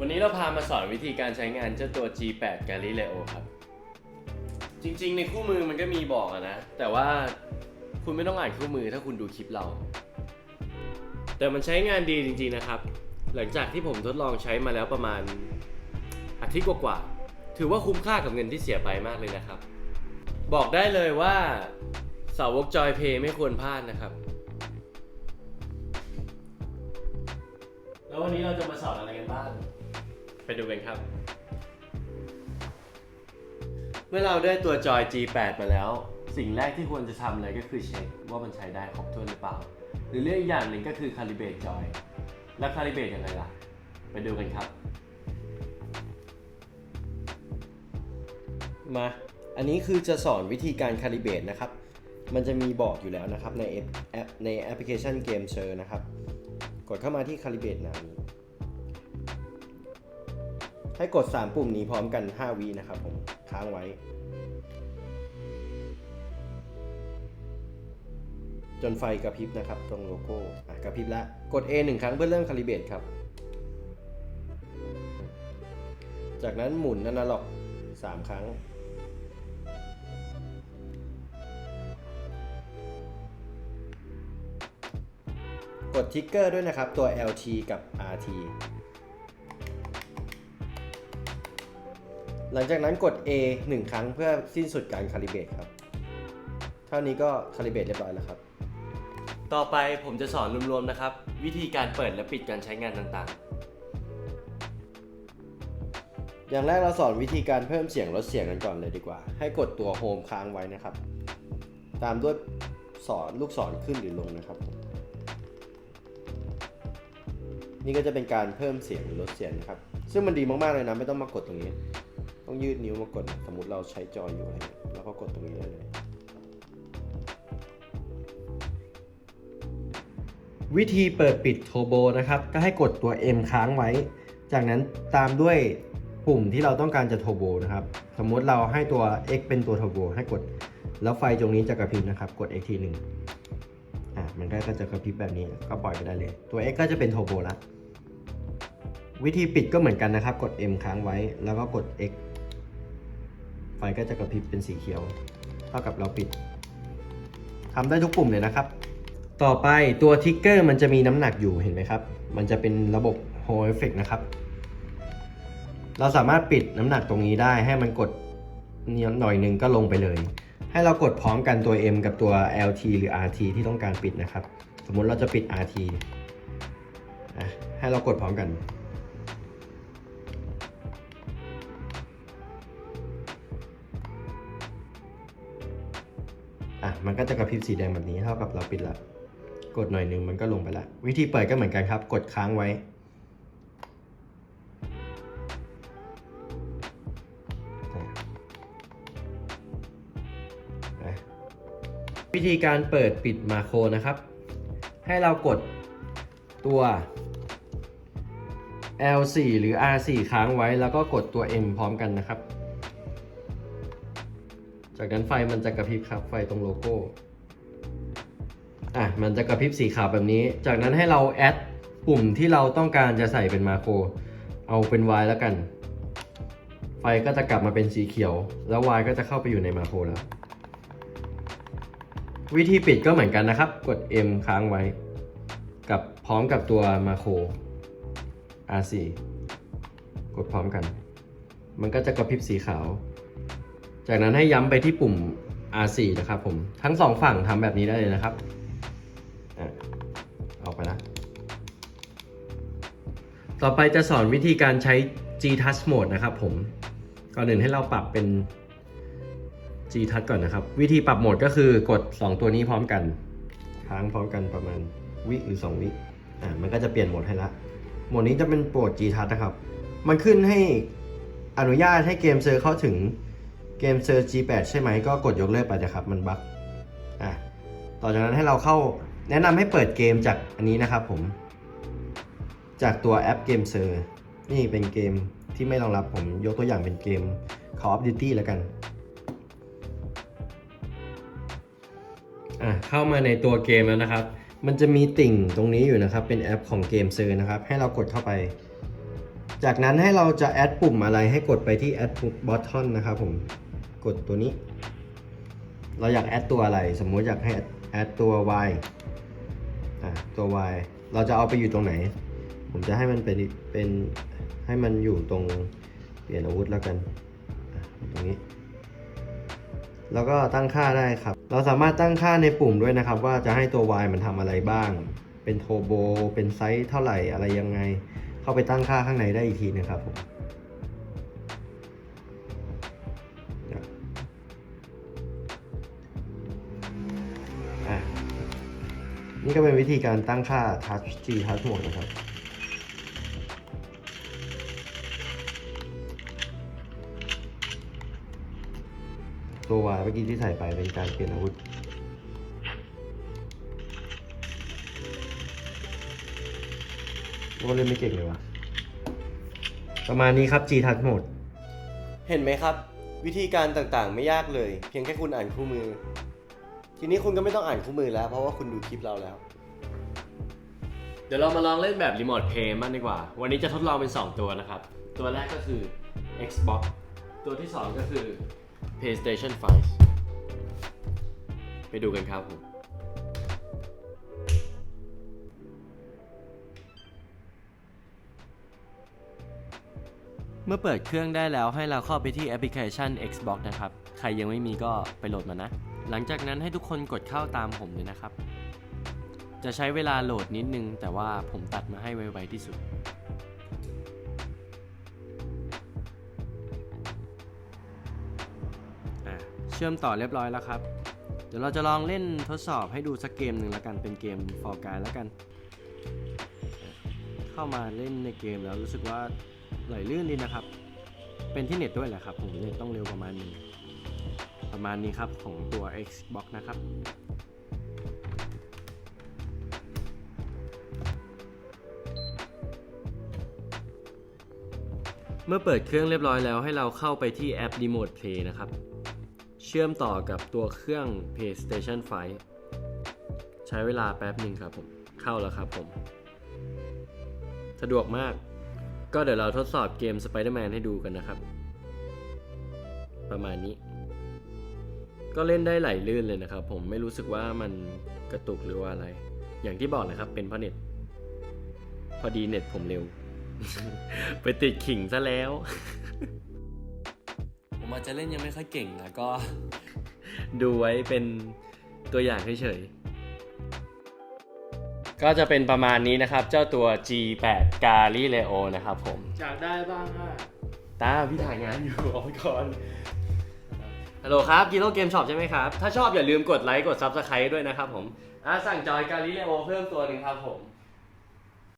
วันนี้เราพามาสอนวิธีการใช้งานเจ้าตัว G8 Galileo ครับ จริงๆ ในคู่มือมันก็มีบอกอะนะ แต่ว่าคุณไม่ต้องอ่านคู่มือถ้าคุณดูคลิปเรา แต่มันใช้งานดีจริงๆนะครับ หลังจากที่ผมทดลองใช้มาแล้วประมาณอาทิตย์กว่าๆถือว่าคุ้มค่ากับเงินที่เสียไปมากเลยนะครับ บอกได้เลยว่าสาวกจอยเพย์ไม่ควรพลาดนะครับ แล้ววันนี้เราจะมาสอนอะไรกันบ้าง ไปดูกันครับ เมื่อเราได้ตัวจอย G8 มาแล้ว สิ่งแรกที่ควรจะทำเลยก็คือเช็คว่ามันใช้ได้ครบถ้วนหรือเปล่า หรือเรื่องอีกอย่างหนึ่งก็คือคาลิเบตจอย แล้วคาลิเบตยังไงล่ะ ไปดูกันครับ มา อันนี้คือจะสอนวิธีการคาลิเบตนะครับ มันจะมีบอกอยู่แล้วนะครับในแอปแอปในแอปพลิเคชันเกมเชอร์นะครับ กดเข้ามาที่คาลิเบตนานี้ ให้กด 3 ปุ่มนี้พร้อมกัน 5 วินะครับผมค้างไว้ จนไฟกระพริบนะครับ ตรงโลโก้กระพริบแล้วกด A 1 ครั้งเพื่อเริ่มคาลิเบตครับ จากนั้นหมุนอนาล็อก 3 ครั้งกดทิกเกอร์ด้วยนะครับ ตัว LT กับ RT หลังจากนั้นกด A 1 ครั้งเพื่อสิ้นสุดการคาลิเบตครับ เท่านี้ก็คาลิเบตเรียบร้อยแล้วครับ ต่อไปผมจะสอนรวมๆนะครับ วิธีการเปิดและปิดการใช้งานต่างอย่างแรกเราสอนวิธีการเพิ่มเสียงลดเสียงกันก่อนเลยดีกว่า ให้กดตัวโฮมค้างไว้นะครับ ตามด้วยสอนลูกศรขึ้นหรือลงนะครับ นี่ก็จะเป็นการเพิ่มเสียงหรือลดเสียงนะครับ ซึ่งมันดีมากๆเลยนะไม่ต้องมากดตรงนี้ ต้องยืดนิ้วมากดสมมติเราใช้จออยู่อะไรแล้วก็กดตรงนี้ได้เลย วิธีเปิดปิดโทโบนะครับ ก็ให้กดตัว M ค้างไว้ จากนั้นตามด้วยปุ่มที่เราต้องการจะโทโบนะครับ สมมติเราให้ตัว X เป็นตัวโทโบให้กด แล้วไฟตรงนี้จะกระพริบนะครับ กด X ทีหนึ่งอะมันก็จะกระพริบแบบนี้ก็ปล่อยไปได้เลย ตัว X ก็จะเป็นโทโบละวิธีปิดก็เหมือนกันนะครับ กด M ค้างไว้ แล้วก็กด X ไฟก็จะกระพริบเป็นสีเขียว เท่ากับเราปิดทำได้ทุกปุ่มเลยนะครับ ต่อไปตัวทิกเกอร์มันจะมีน้ำหนักอยู่เห็นไหมครับ มันจะเป็นระบบ Hall Effect นะครับ เราสามารถปิดน้ำหนักตรงนี้ได้ให้มันกดนี่หน่อยหนึ่งก็ลงไปเลย ให้เรากดพร้อมกันตัว M กับตัว LT หรือ RT ที่ต้องการปิดนะครับ สมมุติเราจะปิด RT ให้เรากดพร้อมกัน อะมันก็จะกระพริบสีแดงแบบนี้เท่ากับเราปิดละกดหน่อยนึงมันก็ลงไปละวิธีเปิดก็เหมือนกันครับ กดค้างไว้ วิธีการเปิดปิดมาโครนะครับ ให้เรากดตัว L4 หรือ R4 ค้างไว้แล้วก็กดตัว M พร้อมกันนะครับ จากนั้นไฟมันจะกระพริบครับ ไฟตรงโลโก้ อะ มันจะกระพริบสีขาวแบบนี้ จากนั้นให้เราแอดปุ่มที่เราต้องการจะใส่เป็นมาโคร เอาเป็น Y แล้วกัน ไฟก็จะกลับมาเป็นสีเขียว แล้ว Y ก็จะเข้าไปอยู่ในมาโครแล้ว วิธีปิดก็เหมือนกันนะครับ กด M ค้างไว้ กับพร้อมกับตัวมาโคร R4 กดพร้อมกัน มันก็จะกระพริบสีขาว จากนั้นให้ย้ำไปที่ปุ่ม R4 นะครับผม ทั้งสองฝั่งทำแบบนี้ได้เลยนะครับอะออกไปล้วต่อไปจะสอนวิธีการใช้ G Touch Mode นะครับผม ก่อนอื่นให้เราปรับเป็น G Touch ก่อนนะครับ วิธีปรับโหมดก็คือกด 2 ตัวนี้พร้อมกัน ค้างพร้อมกันประมาณวิหรือ 2 วิอะมันก็จะเปลี่ยนโหมดให้ละโหมดนี้จะเป็นโปรด G Touch นะครับ มันขึ้นให้อนุญาตให้เกมเซอร์เข้าถึง เกมเซอร์ G8 ใช่ไหมก็กดยกเลิกไปนะครับ มันบั๊กอะต่อจากนั้นให้เราเข้าแนะนำให้เปิดเกมจากอันนี้นะครับผม จากตัวแอปเกมเซอร์นี่เป็นเกมที่ไม่รองรับผมยกตัวอย่างเป็นเกม Call of Duty แล้วกันอะเข้ามาในตัวเกมแล้วนะครับ มันจะมีติ่งตรงนี้อยู่นะครับ เป็นแอปของเกมเซอร์นะครับ ให้เรากดเข้าไป จากนั้นให้เราจะแอดปุ่มอะไรให้กดไปที่ add button นะครับผม กดตัวนี้ เราอยากแอดตัวอะไร สมมุติอยากให้แอดตัว y อะตัว y เราจะเอาไปอยู่ตรงไหน ผมจะให้มันเป็นเป็นให้มันอยู่ตรงเปลี่ยนอาวุธแล้วกันตรงนี้ แล้วก็ตั้งค่าได้ครับ เราสามารถตั้งค่าในปุ่มด้วยนะครับ ว่าจะให้ตัว y มันทำอะไรบ้าง เป็นโทโบ เป็นไซส์เท่าไหร่อะไรยังไง เข้าไปตั้งค่าข้างในได้อีกทีนะครับผม นี่ก็เป็นวิธีการตั้งค่า Touch G Touch Mode นะครับ ตัว Y เมื่อกี้ที่ใส่ไปเป็นการเปลี่ยนอาวุธโอ้เล่นไม่เก่งเลยวะประมาณนี้ครับ G Touch Mode เห็นไหมครับ วิธีการต่างๆไม่ยากเลย เพียงแค่คุณอ่านคู่มือ ทีนี้คุณก็ไม่ต้องอ่านคู่มือแล้ว เพราะว่าคุณดูคลิปเราแล้ว เดี๋ยวเรามาลองเล่นแบบรีโมทเพย์มากดีกว่า วันนี้จะทดลองเป็น 2 ตัวนะครับ ตัวแรกก็คือ Xbox ตัวที่ 2 ก็คือ PlayStation 5 ไปดูกันครับผมเมื่อเปิดเครื่องได้แล้วให้เราเข้าไปที่แอปพลิเคชัน Xbox นะครับ ใครยังไม่มีก็ไปโหลดมานะ หลังจากนั้นให้ทุกคนกดเข้าตามผมเลยนะครับ จะใช้เวลาโหลดนิดนึง แต่ว่าผมตัดมาให้ไวๆที่สุด เชื่อมต่อเรียบร้อยแล้วครับ เดี๋ยวเราจะลองเล่นทดสอบให้ดูสักเกมหนึ่งแล้วกัน เป็นเกม For Guy แล้วกัน เข้ามาเล่นในเกมแล้วรู้สึกว่าไหลลื่นดีนะครับ เป็นที่เน็ตด้วยแหละครับ ผมเน็ตต้องเร็วประมาณนึง ประมาณนี้ครับของตัว Xbox นะครับเมื่อเปิดเครื่องเรียบร้อยแล้วให้เราเข้าไปที่แอป Remote Play นะครับ เชื่อมต่อกับตัวเครื่อง PlayStation 5 ใช้เวลาแป๊บหนึ่งครับผม เข้าแล้วครับผม สะดวกมาก ก็เดี๋ยวเราทดสอบเกม Spider-Man ให้ดูกันนะครับ ประมาณนี้ ก็เล่นได้ไหลลื่นเลยนะครับ ผมไม่รู้สึกว่ามันกระตุกหรือว่าอะไร อย่างที่บอกนะครับเป็นเพราะเน็ต พอดีเน็ตผมเร็ว ไปติดขิงซะแล้ว ผมอาจจะเล่นยังไม่ค่อยเก่งนะก็ ดูไว้เป็นตัวอย่างเฉยๆก็จะเป็นประมาณนี้นะครับ เจ้าตัว G8 Galileo นะครับผม อยากได้บ้างอะตาพี่ถ่ายงานอยู่ออกไปก่อน ฮัลโหลครับกีโลเกมช็อปใช่ไหมครับ ถ้าชอบอย่าลืมกดไลค์กด Subscribe ด้วยนะครับผมอะสั่งจอยกาลิเลโอเพิ่มตัวหนึ่งครับผม